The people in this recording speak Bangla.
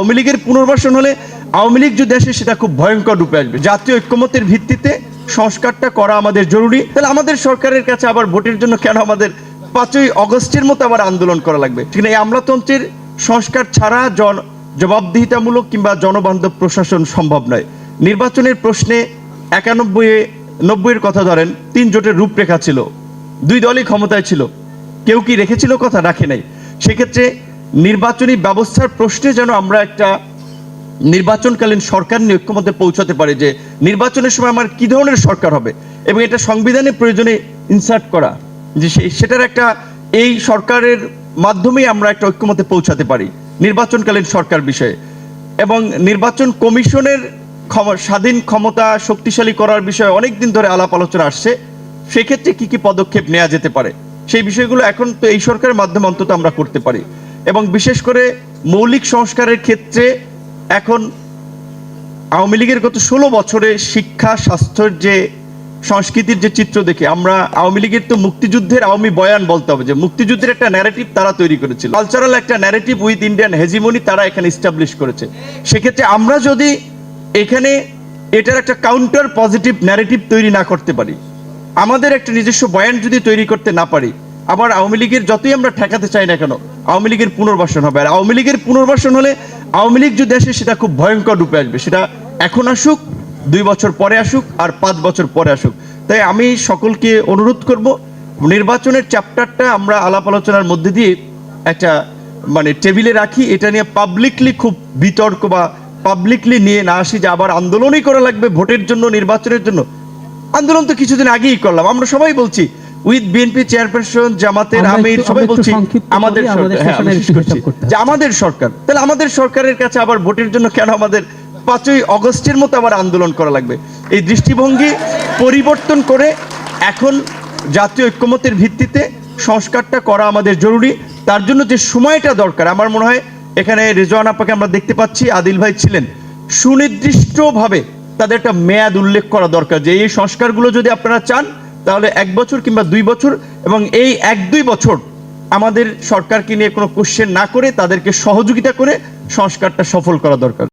আওয়ামী লীগের পুনর্বাসন হলে আওয়ামী লীগ যদি আসে সেটা খুব ভয়ঙ্কর রূপে আসবে। জাতীয় ঐক্যমতের ভিত্তিতে সংস্কারটা করা আমাদের জরুরি। তাহলে আমাদের সরকারের কাছে আবার ভোটের জন্য কেন আমাদের পাঁচই অগস্টের মতো আবার আন্দোলন করা লাগবে? ঠিক না, এই আমলাতন্ত্রের সংস্কার ছাড়া জন জবাবদিহিতামূলক কিংবা জনবান্ধব প্রশাসন সম্ভব নয়। নির্বাচনের প্রশ্নে একানব্বই নব্বইয়ের কথা ধরেন, তিন জোটের রূপরেখা ছিল। দুই দলই ক্ষমতায় ছিল। কেউ কি রেখেছিল কথা? রাখে নাই। সেক্ষেত্রে নির্বাচনী ব্যবস্থার প্রশ্নে যেন আমরা একটা নির্বাচনকালীন সরকার নিয়ে ঐক্যমতে পৌঁছাতে পারে যে নির্বাচনের সময় আমার কি ধরনের সরকার হবে এবং এটা সংবিধানে প্রয়োজনে ইনসার্ট করা, যে সেটার একটা, এই সরকারের মাধ্যমেই আমরা একটা ঐক্যমতে পৌঁছাতে পারি নির্বাচনকালীন সরকার বিষয়ে। এবং নির্বাচন কমিশনের স্বাধীন ক্ষমতা শক্তিশালী করার বিষয়ে অনেক দিন ধরে আলাপ আলোচনা আসছে, সেক্ষেত্রে কি কি পদক্ষেপ নেওয়া যেতে পারে? সেই বিষয়গুলো এখন তো এই সরকারের মাধ্যমে অন্তত আমরা করতে পারি। এবং বিশেষ করে মৌলিক সংস্কারের ক্ষেত্রে এখন আওয়ামী লীগের গত ষোলো বছরে শিক্ষা, স্বাস্থ্যের যে সংস্কৃতির যে চিত্র দেখে আমরা আওয়ামী লীগের তো মুক্তিযুদ্ধের আওয়ামী বয়ান বলতে হবে যে মুক্তিযুদ্ধের একটা ন্যারেটিভ তারা তৈরি করেছিল। কালচারাল একটা ন্যারেটিভ উইথ ইন্ডিয়ান হেজিমনি তারা এখানে ইস্টাবলিশ করেছে। সেক্ষেত্রে আমরা যদি এখানে এটার একটা কাউন্টার পজিটিভ ন্যারেটিভ তৈরি না করতে পারি, আমাদের একটা নিজস্ব বয়ান যদি তৈরি করতে না পারি, আবার আওয়ামী লীগের যতই আমরা ঠেকাতে চাই না কেন আওয়ামী লীগের পুনর্বাসন হবে। আর আওয়ামী লীগের পুনর্বাসন হলে আওয়ামী লীগ যদি আসে সেটা খুব ভয়ঙ্কর রূপে আসবে। সেটা এখন আসুক, দুই বছর পরে আসুক, আর পাঁচ বছর পরে আসুক। তাই আমি সকলকে অনুরোধ করব, নির্বাচনের চ্যাপ্টারটা আমরা আলাপ আলোচনার মধ্যে দিয়ে একটা মানে টেবিলে রাখি। এটা নিয়ে পাবলিকলি খুব বিতর্ক বা পাবলিকলি নিয়ে না আসি যে আবার আন্দোলনই করা লাগবে ভোটের জন্য, নির্বাচনের জন্য। আন্দোলন তো কিছুদিন আগেই করলাম। আমরা সবাই বলছি উইথ বিএনপি চেয়ারপারসন জামাতের আমির সবাই বলছি আমাদের হ্যাঁ। যে আমাদের সরকার তাহলে আমাদের সরকারের কাছে আবার ভোটের জন্য কেন আমাদের পাঁচই অগস্টের মতো আবার আন্দোলন করা লাগবে? এই দৃষ্টিভঙ্গি পরিবর্তন করে এখন জাতীয় ঐক্যমতের ভিত্তিতে সংস্কারটা করা আমাদের জরুরি। তার জন্য যে সময়টা দরকার আমার মনে হয় এখানে রেজওয়ান আপাকে আমরা দেখতে পাচ্ছি আদিল ভাই ছিলেন। সুনির্দিষ্টভাবে তাদের একটা মেয়াদ উল্লেখ করা দরকার যে এই সংস্কারগুলো যদি আপনারা চান তাহলে এক বছর কিংবা দুই বছর, এবং এই এক দুই বছর আমাদের সরকারকে নিয়ে কোনো কোশ্চেন না করে তাদেরকে সহযোগিতা করে সংস্কারটা সফল করা দরকার।